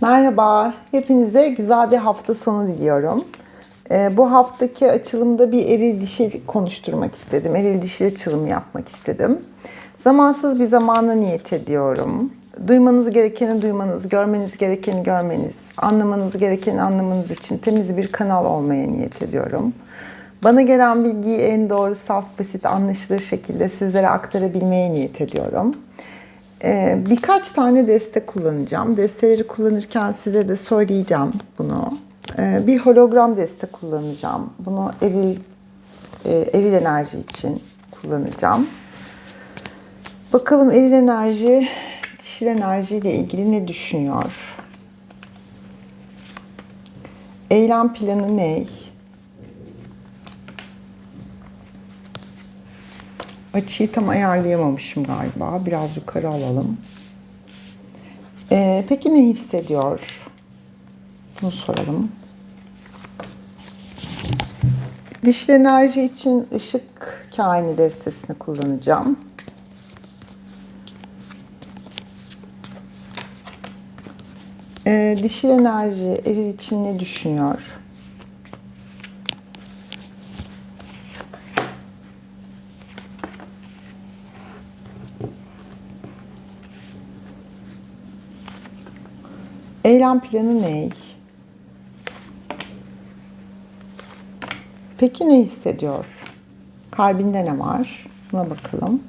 Merhaba, hepinize güzel bir hafta sonu diliyorum. Ee, bu haftaki açılımda bir eril dişi konuşturmak istedim. Eril dişi açılımı yapmak istedim. Zamansız bir zamana niyet ediyorum. Duymanız gerekeni duymanız, görmeniz gerekeni görmeniz, anlamanız gerekeni anlamanız için temiz bir kanal olmaya niyet ediyorum. Bana gelen bilgiyi en doğru, saf, basit, anlaşılır şekilde sizlere aktarabilmeye niyet ediyorum. Ee, birkaç tane deste kullanacağım. Desteleri kullanırken size de söyleyeceğim bunu. Ee, bir hologram deste kullanacağım. Bunu eril e, eril enerji için kullanacağım. Bakalım eril enerji dişil enerji ile ilgili ne düşünüyor? Eylem planı ne? Açıyı tam ayarlayamamışım galiba. Biraz yukarı alalım. Ee, peki ne hissediyor? Bunu soralım. Dişil enerji için ışık kaini destesini kullanacağım. Ee, dişil enerji eril için ne düşünüyor? Eylem planı ne? Peki ne hissediyor? Kalbinde ne var? Buna bakalım.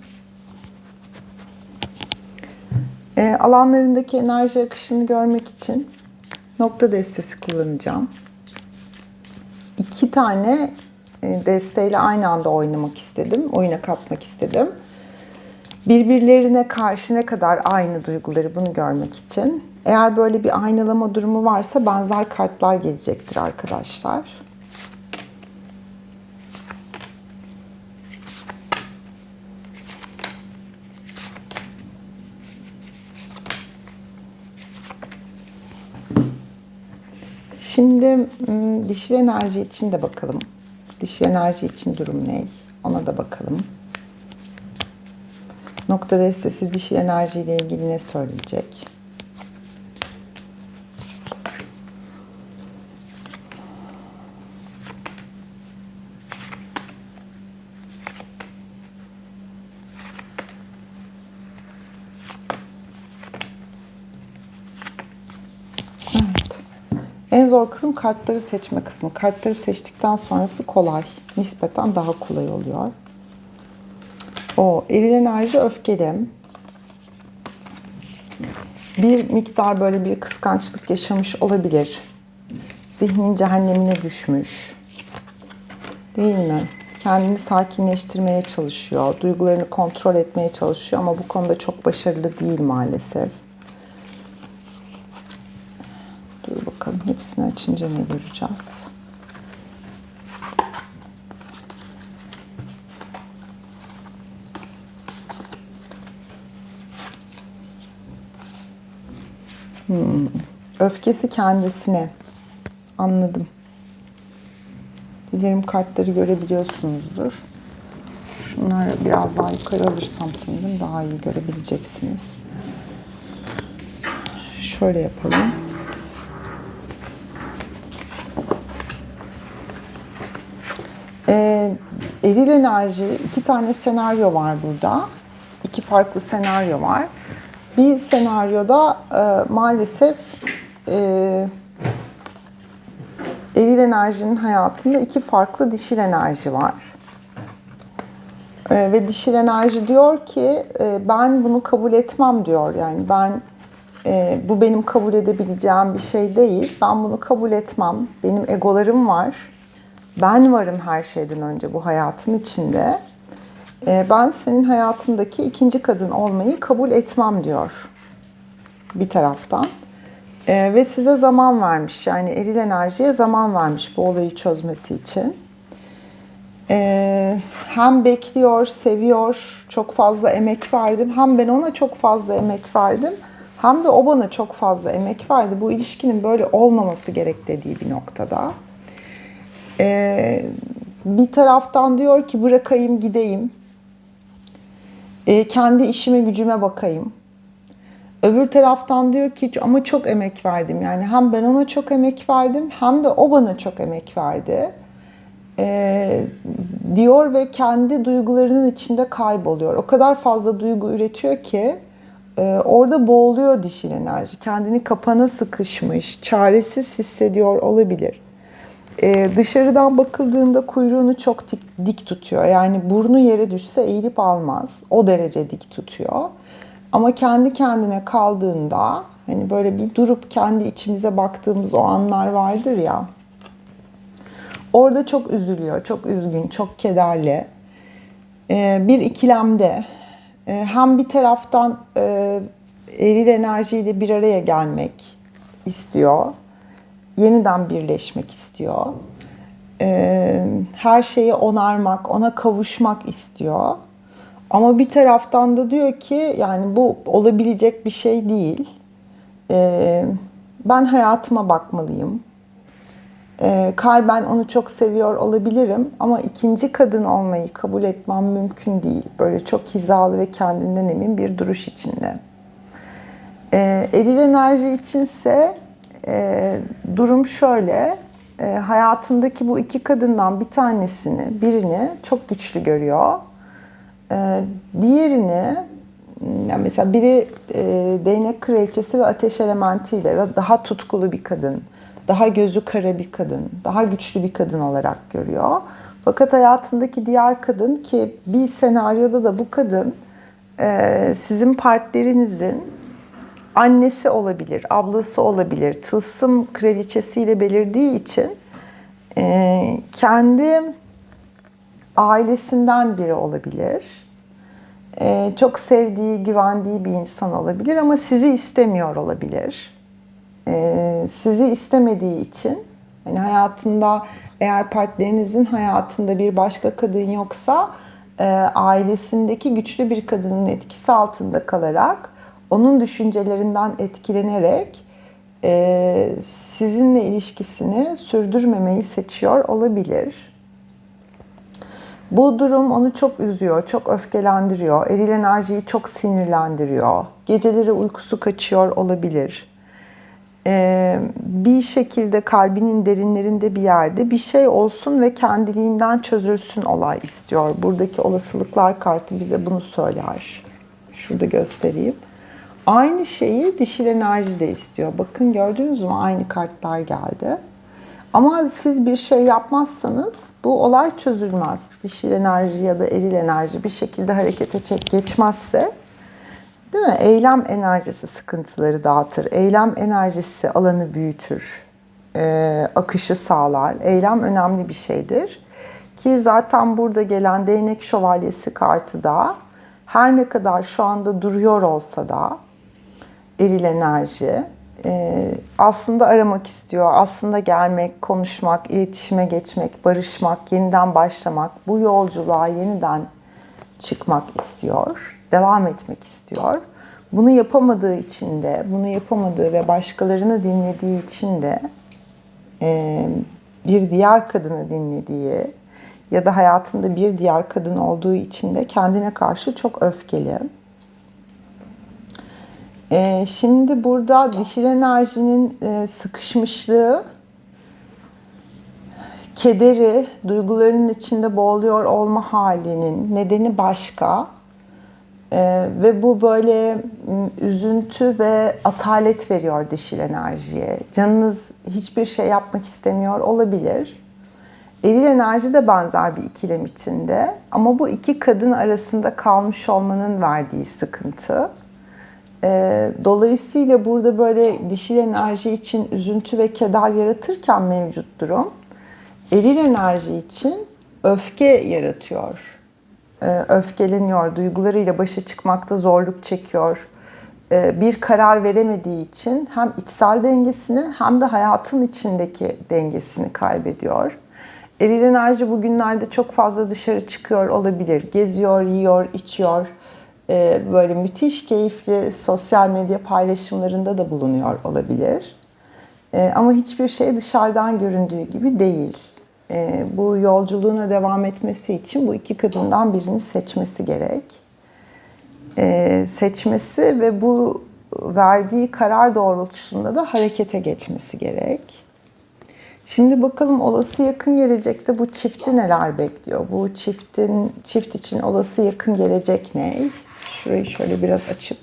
E, alanlarındaki enerji akışını görmek için nokta destesi kullanacağım. İki tane e, desteyle aynı anda oynamak istedim. Oyuna katmak istedim. Birbirlerine karşı ne kadar aynı duyguları bunu görmek için. Eğer böyle bir aynalama durumu varsa benzer kartlar gelecektir arkadaşlar. Şimdi dişil enerji için de bakalım. Dişil enerji için durum ne? Ona da bakalım. Nokta destesi dişil enerji ile ilgili ne söyleyecek? En zor kısım kartları seçme kısmı. Kartları seçtikten sonrası kolay. Nispeten daha kolay oluyor. O eril enerji öfkeli. Bir miktar böyle bir kıskançlık yaşamış olabilir. Zihnin cehennemine düşmüş. Değil mi? Kendini sakinleştirmeye çalışıyor. Duygularını kontrol etmeye çalışıyor ama bu konuda çok başarılı değil maalesef. Dur bakalım ne göreceğiz. Hmm. Öfkesi kendisine. Anladım. Dilerim kartları görebiliyorsunuzdur. Şunları biraz daha yukarı alırsam sanırım daha iyi görebileceksiniz. Şöyle yapalım. Ee, eril enerji, iki tane senaryo var burada. İki farklı senaryo var. Bir senaryoda e, maalesef e, eril enerjinin hayatında iki farklı dişil enerji var. E, ve dişil enerji diyor ki e, ben bunu kabul etmem diyor. Yani ben e, bu benim kabul edebileceğim bir şey değil. Ben bunu kabul etmem. Benim egolarım var. Ben varım her şeyden önce bu hayatın içinde. E, ben senin hayatındaki ikinci kadın olmayı kabul etmem diyor. Bir taraftan. E, ve size zaman vermiş. Yani eril enerjiye zaman vermiş bu olayı çözmesi için. E, hem bekliyor, seviyor, çok fazla emek verdim. Hem ben ona çok fazla emek verdim. Hem de o bana çok fazla emek verdi. Bu ilişkinin böyle olmaması gerek dediği bir noktada. Ee, bir taraftan diyor ki bırakayım gideyim. Ee, kendi işime gücüme bakayım. Öbür taraftan diyor ki ama çok emek verdim. Yani hem ben ona çok emek verdim hem de o bana çok emek verdi. Ee, diyor ve kendi duygularının içinde kayboluyor. O kadar fazla duygu üretiyor ki e, orada boğuluyor dişil enerji. Kendini kapana sıkışmış, çaresiz hissediyor olabilir. Ee, dışarıdan bakıldığında kuyruğunu çok dik, dik tutuyor. Yani burnu yere düşse eğilip almaz. O derece dik tutuyor. Ama kendi kendine kaldığında hani böyle bir durup kendi içimize baktığımız o anlar vardır ya. Orada çok üzülüyor, çok üzgün, çok kederli. Ee, bir ikilemde. Ee, hem bir taraftan e, eril enerjiyle bir araya gelmek istiyor. Yeniden birleşmek istiyor. Ee, her şeyi onarmak, ona kavuşmak istiyor. Ama bir taraftan da diyor ki yani bu olabilecek bir şey değil. Ee, ben hayatıma bakmalıyım. Ee, kalben onu çok seviyor olabilirim ama ikinci kadın olmayı kabul etmem mümkün değil. Böyle çok hizalı ve kendinden emin bir duruş içinde. Ee, eril enerji içinse e, durum şöyle. E, hayatındaki bu iki kadından bir tanesini, birini çok güçlü görüyor. E, diğerini, yani mesela biri e, değnek kraliçesi ve ateş elementiyle daha tutkulu bir kadın, daha gözü kara bir kadın, daha güçlü bir kadın olarak görüyor. Fakat hayatındaki diğer kadın ki bir senaryoda da bu kadın e, sizin partnerinizin annesi olabilir, ablası olabilir, tılsım kraliçesiyle belirdiği için e, kendi ailesinden biri olabilir. E, çok sevdiği, güvendiği bir insan olabilir ama sizi istemiyor olabilir. E, sizi istemediği için hani hayatında eğer partnerinizin hayatında bir başka kadın yoksa e, ailesindeki güçlü bir kadının etkisi altında kalarak onun düşüncelerinden etkilenerek e, sizinle ilişkisini sürdürmemeyi seçiyor olabilir. Bu durum onu çok üzüyor, çok öfkelendiriyor, eril enerjiyi çok sinirlendiriyor. Geceleri uykusu kaçıyor olabilir. Ee, bir şekilde kalbinin derinlerinde bir yerde bir şey olsun ve kendiliğinden çözülsün olay istiyor. Buradaki olasılıklar kartı bize bunu söyler. Şurada göstereyim. Aynı şeyi dişil enerji de istiyor. Bakın gördünüz mü aynı kartlar geldi. Ama siz bir şey yapmazsanız bu olay çözülmez. Dişil enerji ya da eril enerji bir şekilde harekete çek geçmezse değil mi? Eylem enerjisi sıkıntıları dağıtır. Eylem enerjisi alanı büyütür. E, akışı sağlar. Eylem önemli bir şeydir. Ki zaten burada gelen değnek şövalyesi kartı da her ne kadar şu anda duruyor olsa da eril enerji e, aslında aramak istiyor. Aslında gelmek, konuşmak, iletişime geçmek, barışmak, yeniden başlamak, bu yolculuğa yeniden çıkmak istiyor. Devam etmek istiyor. Bunu yapamadığı için de, bunu yapamadığı ve başkalarını dinlediği için de e, bir diğer kadını dinlediği ya da hayatında bir diğer kadın olduğu için de kendine karşı çok öfkeli. Ee, şimdi burada dişil enerjinin e, sıkışmışlığı, kederi, duyguların içinde boğuluyor olma halinin nedeni başka. Ee, ve bu böyle üzüntü ve atalet veriyor dişil enerjiye. Canınız hiçbir şey yapmak istemiyor olabilir. Eril enerji de benzer bir ikilem içinde. Ama bu iki kadın arasında kalmış olmanın verdiği sıkıntı. E, dolayısıyla burada böyle dişil enerji için üzüntü ve keder yaratırken mevcut durum, eril enerji için öfke yaratıyor. E, öfkeleniyor, duygularıyla başa çıkmakta zorluk çekiyor. E, bir karar veremediği için hem içsel dengesini hem de hayatın içindeki dengesini kaybediyor. Eril enerji bugünlerde çok fazla dışarı çıkıyor olabilir. Geziyor, yiyor, içiyor böyle müthiş keyifli sosyal medya paylaşımlarında da bulunuyor olabilir. E, ama hiçbir şey dışarıdan göründüğü gibi değil. E, bu yolculuğuna devam etmesi için bu iki kadından birini seçmesi gerek. Seçmesi ve bu verdiği karar doğrultusunda da harekete geçmesi gerek. Şimdi bakalım olası yakın gelecekte bu çifti neler bekliyor? Bu çiftin çift için olası yakın gelecek ne? Şurayı şöyle biraz açıp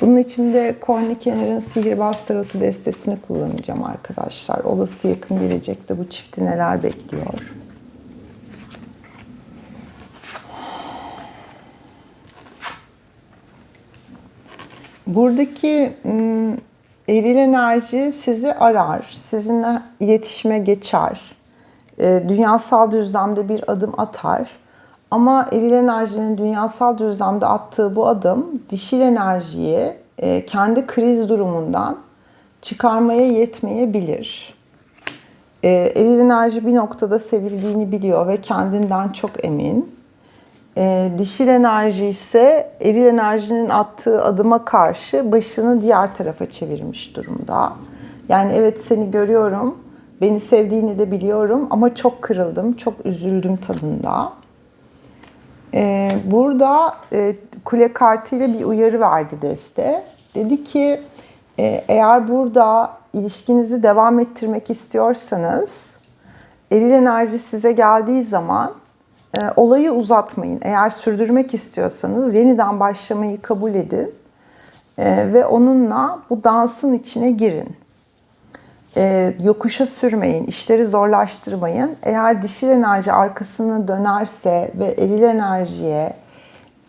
bunun için de Kornikenner'in Sihirbaz Tarotu destesini kullanacağım arkadaşlar. Olası yakın gelecekte bu çifti neler bekliyor? Buradaki eril enerji sizi arar, sizinle iletişime geçer, dünyasal düzlemde bir adım atar. Ama eril enerjinin dünyasal düzlemde attığı bu adım dişil enerjiyi e, kendi kriz durumundan çıkarmaya yetmeyebilir. E, eril enerji bir noktada sevildiğini biliyor ve kendinden çok emin. E, dişil enerji ise eril enerjinin attığı adıma karşı başını diğer tarafa çevirmiş durumda. Yani evet seni görüyorum, beni sevdiğini de biliyorum ama çok kırıldım, çok üzüldüm tadında. E, burada e, kule kartıyla bir uyarı verdi deste. Dedi ki e, eğer burada ilişkinizi devam ettirmek istiyorsanız eril enerji size geldiği zaman e, olayı uzatmayın. Eğer sürdürmek istiyorsanız yeniden başlamayı kabul edin e, ve onunla bu dansın içine girin. E, yokuşa sürmeyin, işleri zorlaştırmayın. Eğer dişil enerji arkasını dönerse ve eril enerjiye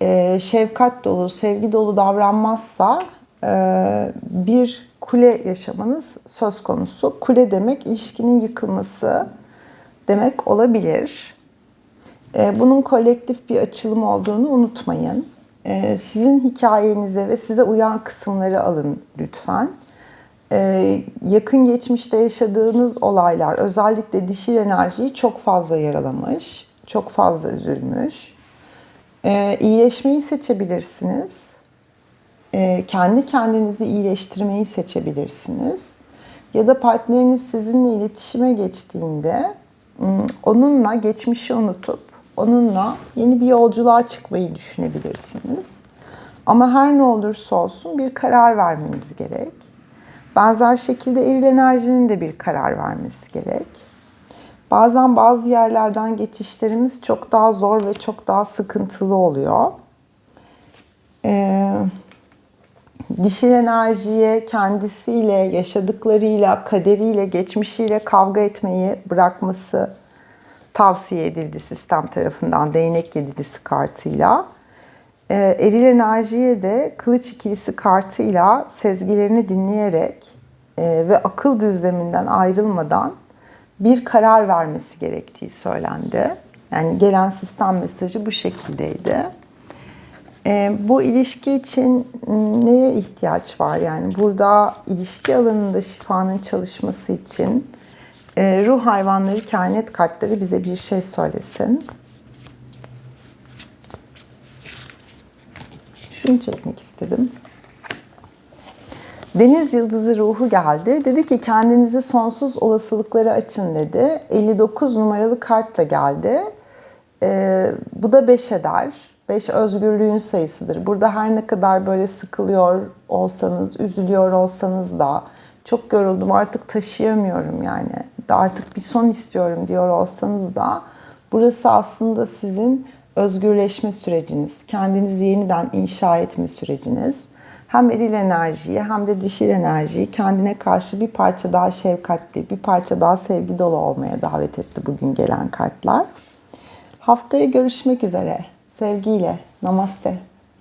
e, şefkat dolu, sevgi dolu davranmazsa e, bir kule yaşamanız söz konusu. Kule demek ilişkinin yıkılması demek olabilir. E, bunun kolektif bir açılım olduğunu unutmayın. E, sizin hikayenize ve size uyan kısımları alın lütfen. E, yakın geçmişte yaşadığınız olaylar özellikle dişil enerjiyi çok fazla yaralamış, çok fazla üzülmüş. İyileşmeyi seçebilirsiniz. Kendi kendinizi iyileştirmeyi seçebilirsiniz. Ya da partneriniz sizinle iletişime geçtiğinde onunla geçmişi unutup onunla yeni bir yolculuğa çıkmayı düşünebilirsiniz. Ama her ne olursa olsun bir karar vermeniz gerek. Benzer şekilde eril enerjinin de bir karar vermesi gerek. Bazen bazı yerlerden geçişlerimiz çok daha zor ve çok daha sıkıntılı oluyor. Ee, dişil enerjiye kendisiyle, yaşadıklarıyla, kaderiyle, geçmişiyle kavga etmeyi bırakması tavsiye edildi sistem tarafından değnek yedilisi kartıyla. Ee, eril enerjiye de kılıç ikilisi kartıyla sezgilerini dinleyerek e, ve akıl düzleminden ayrılmadan bir karar vermesi gerektiği söylendi. Yani gelen sistem mesajı bu şekildeydi. E, bu ilişki için neye ihtiyaç var? Yani burada ilişki alanında şifanın çalışması için e, ruh hayvanları kehanet kartları bize bir şey söylesin. Şunu çekmek istedim. Deniz yıldızı ruhu geldi. Dedi ki kendinizi sonsuz olasılıklara açın dedi. 59 numaralı kart da geldi. Ee, bu da 5 eder. 5 özgürlüğün sayısıdır. Burada her ne kadar böyle sıkılıyor olsanız, üzülüyor olsanız da çok yoruldum artık taşıyamıyorum yani. Artık bir son istiyorum diyor olsanız da burası aslında sizin özgürleşme süreciniz. Kendinizi yeniden inşa etme süreciniz. Hem eril enerjiyi hem de dişil enerjiyi kendine karşı bir parça daha şefkatli, bir parça daha sevgi dolu olmaya davet etti bugün gelen kartlar. Haftaya görüşmek üzere. Sevgiyle. Namaste.